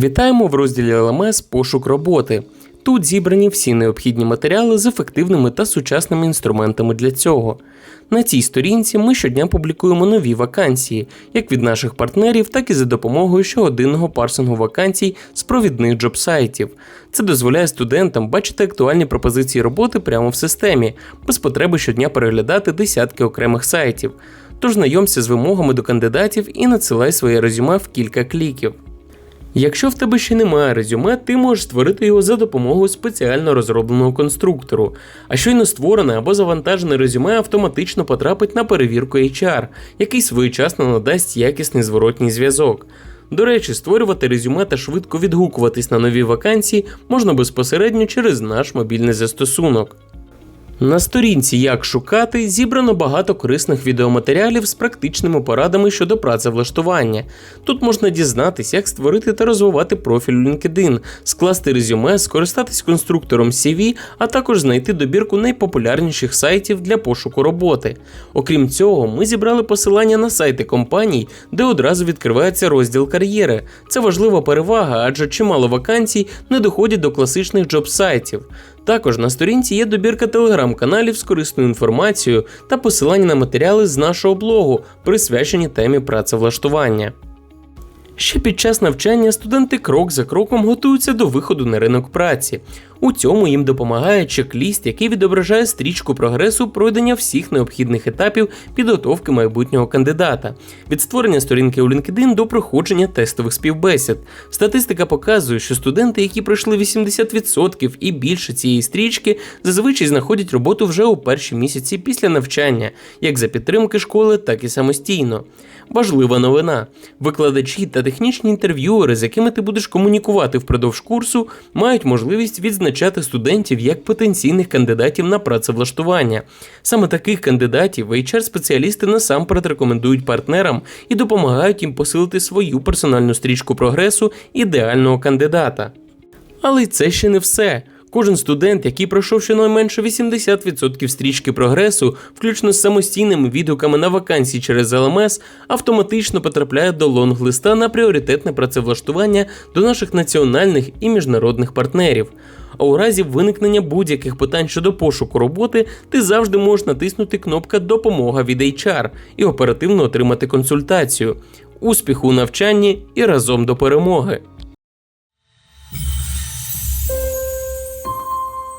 Вітаємо в розділі ЛМС Пошук роботи. Тут зібрані всі необхідні матеріали з ефективними та сучасними інструментами для цього. На цій сторінці ми щодня публікуємо нові вакансії, як від наших партнерів, так і за допомогою щогодинного парсингу вакансій з провідних джоб-сайтів. Це дозволяє студентам бачити актуальні пропозиції роботи прямо в системі, без потреби щодня переглядати десятки окремих сайтів. Тож знайомся з вимогами до кандидатів і надсилай своє резюме в кілька кліків. Якщо в тебе ще немає резюме, ти можеш створити його за допомогою спеціально розробленого конструктору. А щойно створене або завантажене резюме автоматично потрапить на перевірку HR, який своєчасно надасть якісний зворотній зв'язок. До речі, створювати резюме та швидко відгукуватись на нові вакансії можна безпосередньо через наш мобільний застосунок. На сторінці Як шукати зібрано багато корисних відеоматеріалів з практичними порадами щодо працевлаштування. Тут можна дізнатися, як створити та розвивати профіль LinkedIn, скласти резюме, скористатись конструктором CV, а також знайти добірку найпопулярніших сайтів для пошуку роботи. Окрім цього, ми зібрали посилання на сайти компаній, де одразу відкривається розділ кар'єри. Це важлива перевага, адже чимало вакансій не доходять до класичних джоб-сайтів. Також на сторінці є добірка телеграм-каналів з корисною інформацією та посилання на матеріали з нашого блогу, присвячені темі працевлаштування. Ще під час навчання студенти крок за кроком готуються до виходу на ринок праці. У цьому їм допомагає чек-ліст, який відображає стрічку прогресу пройдення всіх необхідних етапів підготовки майбутнього кандидата від створення сторінки у LinkedIn до проходження тестових співбесід. Статистика показує, що студенти, які пройшли 80% і більше цієї стрічки, зазвичай знаходять роботу вже у перші місяці після навчання, як за підтримки школи, так і самостійно. Важлива новина: викладачі та технічні інтерв'юери, з якими ти будеш комунікувати впродовж курсу, мають можливість відзначати студентів як потенційних кандидатів на працевлаштування. Саме таких кандидатів HR-спеціалісти насамперед рекомендують партнерам і допомагають їм посилити свою персональну стрічку прогресу ідеального кандидата. Але це ще не все. Кожен студент, який пройшов щонайменше 80% стрічки прогресу, включно з самостійними відгуками на вакансії через ЛМС, автоматично потрапляє до лонг-листа на пріоритетне працевлаштування до наших національних і міжнародних партнерів. А у разі виникнення будь-яких питань щодо пошуку роботи, ти завжди можеш натиснути кнопка Допомога від HR і оперативно отримати консультацію. Успіху у навчанні і разом до перемоги!